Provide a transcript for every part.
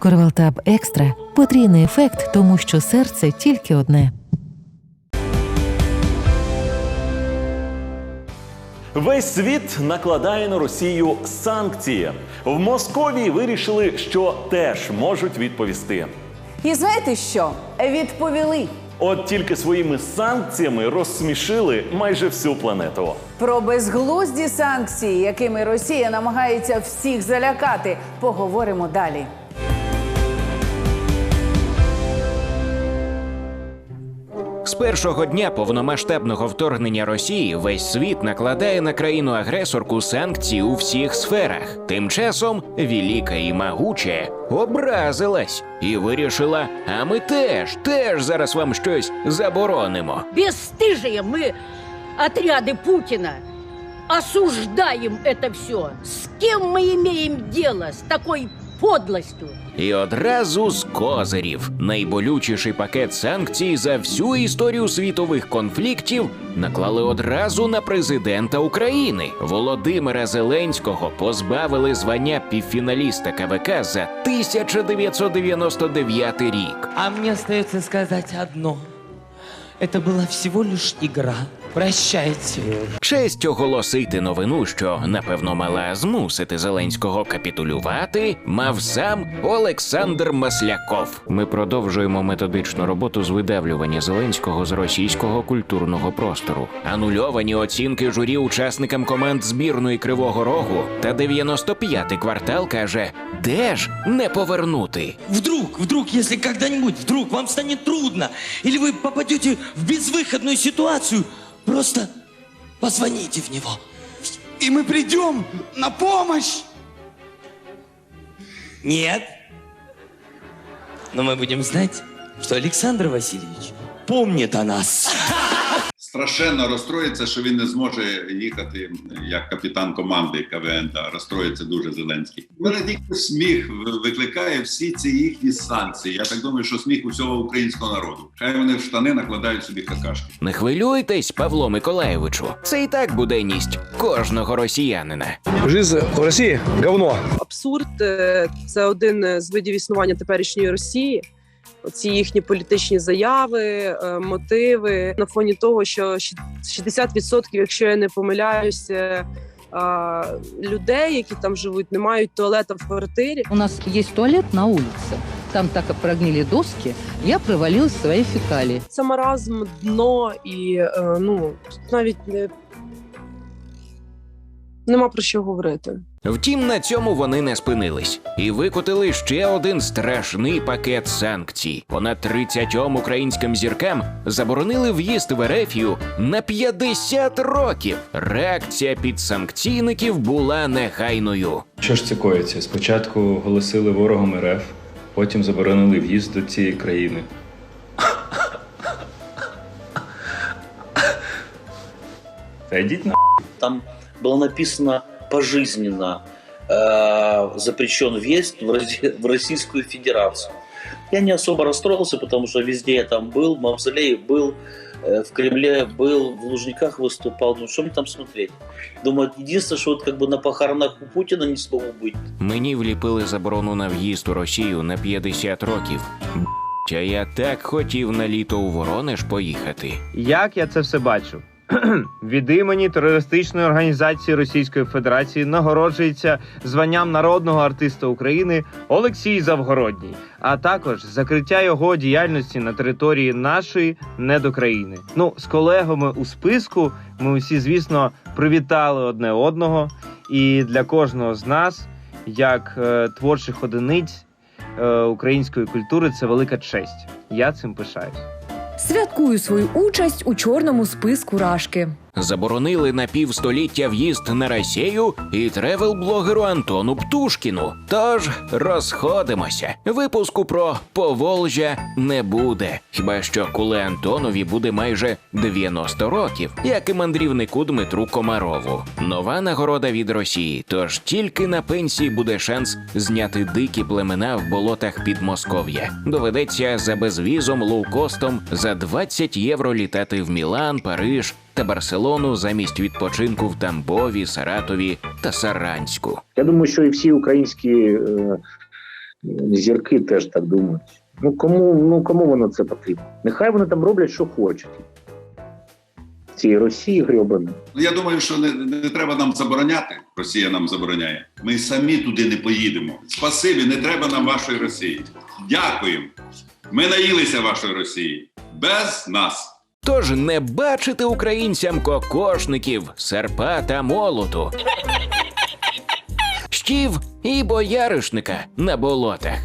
Корвалтаб екстра потрійний ефект, тому що серце тільки одне. Весь світ накладає на Росію санкції. В Московії вирішили, що теж можуть відповісти. І знаєте що? Відповіли. От тільки своїми санкціями розсмішили майже всю планету. Про безглузді санкції, якими Росія намагається всіх залякати, поговоримо далі. З першого дня повномасштабного вторгнення Росії весь світ накладає на країну-агресорку санкції у всіх сферах. Тим часом Віліка і Магуче образилась і вирішила: а ми теж, теж зараз вам щось заборонимо. бесстыжие мы, отряды Путина, осуждаем это все. С кем мы имеем дело с такой подлостью? І одразу з козирів найболючіший пакет санкцій за всю історію світових конфліктів наклали одразу на президента України. Володимира Зеленського позбавили звання півфіналіста КВК за 1999 рік. А мне остается сказать одно. Это была всего лишь игра. Прощайте. Честь оголосити новину, що напевно мала змусити Зеленського капітулювати, мав сам Олександр Масляков. Ми продовжуємо методичну роботу з видавлювання Зеленського з російського культурного простору. Анульовані оцінки журі учасникам команд збірної Кривого Рогу та 95-й квартал каже: де ж не повернути? Вдруг, вдруг, если когда-нибудь, вдруг вам станет трудно, или вы попадете в безвыходную ситуацию, просто позвоните в него. И мы придем на помощь. Нет. Но мы будем знать, что Александр Васильевич помнит о нас. Страшенно розстроїться, що він не зможе їхати як капітан команди КВН. Да, розстроїться дуже Зеленський. Мене тільки сміх викликає всі ці їхні санкції. Я так думаю, що сміх усього українського народу. Хай вони в штани накладають собі какашки. Не хвилюйтесь, Павло Миколаєвичу. Це і так буденність кожного росіянина. Жизнь в Росії говно. абсурд е, це один з видів існування теперішньої Росії. Ці їхні політичні заяви, е, мотиви на фоні того, що щ- 60%, якщо я не помиляюся, людей, які там живуть, не мають туалета в квартирі. У нас есть туалет на улице. Там так прогнили доски. Я провалилась в свои фекалии. Це маразм, дно і е, ну навіть не нема про що говорити. Втім, на цьому вони не спинились і викотили ще один страшний пакет санкцій. Понад 30 українським зіркам заборонили в'їзд в Ерефію на 50 років. Реакція підсанкційників була негайною. Що ж це коїться? Спочатку оголосили ворогом РФ, потім заборонили в'їзд до цієї країни. Та йдіть на Там было написано пожизненно э, запрещен въезд в, Роси- в Российскую Федерацию. Я не особо расстроился, потому что везде я там был, в Мавзолее был, э, в Кремле был, в Лужниках выступал. Ну, что мне там смотреть? Думаю, единственное, что вот как бы на похоронах у Путина не смогу быть. Мені вліпили заборону на в'їзд у Росію на 50 років. Б***ь, А я так хотів на літо у Воронеж поїхати. Як я це все бачу? Від імені терористичної організації Російської Федерації нагороджується званням народного артиста України Олексій Завгородній, а також закриття його діяльності на території нашої недокраїни. Ну, з колегами у списку ми усі, звісно, привітали одне одного. І для кожного з нас, як е, творчих одиниць е, української культури, це велика честь. Я цим пишаюсь. Святкую свою участь у чорному списку Рашки. Заборонили на півстоліття в'їзд на Росію і тревел-блогеру Антону Птушкіну. Тож розходимося. Випуску про Поволжя не буде. Хіба що коли Антонові буде майже 90 років, як і мандрівнику Дмитру Комарову. Нова нагорода від Росії. Тож тільки на пенсії буде шанс зняти дикі племена в болотах Підмосков'я. Доведеться за безвізом лоукостом за 20 євро літати в Мілан, Париж та Барселону замість відпочинку в Тамбові, Саратові та Саранську. Я думаю, що і всі українські е, зірки теж так думають. Ну кому, ну кому воно це потрібно? Нехай вони там роблять, що хочуть. Цієї Росії грьобані. Ну я думаю, що не, не треба нам забороняти. Росія нам забороняє. Ми самі туди не поїдемо. Спасибі, не треба нам вашої Росії. Дякуємо. Ми наїлися вашої Росії. Без нас. Тож не бачити українцям кокошників, серпа та молоту. Щів і бояришника на болотах.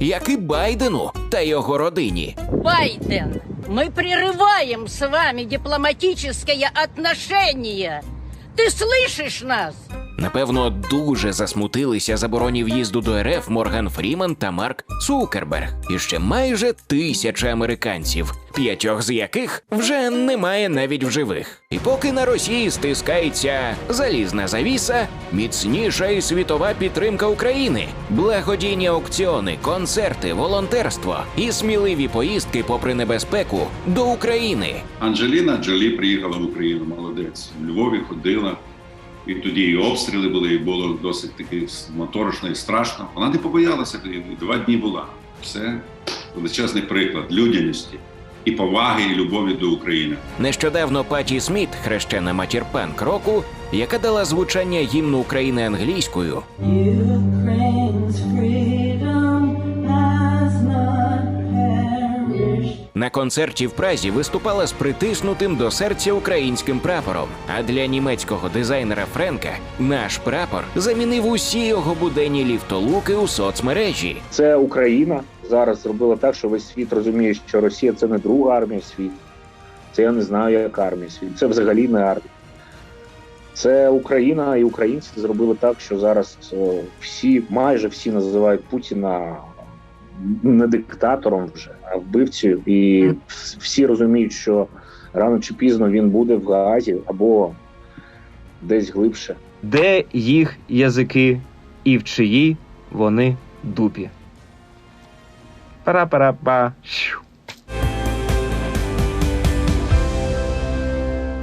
Як і Байдену та його родині. Байден, мы прерываем с вами дипломатическое отношение. Ты слышишь нас? Напевно, дуже засмутилися забороні в'їзду до РФ Морган Фріман та Марк Цукерберг. І ще майже тисяча американців, п'ятьох з яких вже немає навіть в живих. І поки на Росії стискається залізна завіса, міцніша і світова підтримка України, благодійні аукціони, концерти, волонтерство і сміливі поїздки, попри небезпеку, до України. Анджеліна Джолі приїхала в Україну, молодець. В Львові ходила. І тоді і обстріли були, і було досить таки моторошно і страшно. Вона не побоялася, і два дні була. Це величезний приклад людяності і поваги, і любові до України. Нещодавно Паті Сміт, хрещена матір панк року, яка дала звучання гімну України англійською, на концерті в Празі виступала з притиснутим до серця українським прапором. А для німецького дизайнера Френка наш прапор замінив усі його буденні ліфтолуки у соцмережі. Це Україна зараз зробила так, що весь світ розуміє, що Росія це не друга армія світу. Це я не знаю, як армія світу. Це взагалі не армія. Це Україна і українці зробили так, що зараз всі, майже всі називають Путіна не диктатором вже, а вбивцею. І всі розуміють, що рано чи пізно він буде в Гаазі або десь глибше. Де їх язики і в чиї вони дупі. Пара-пара-па.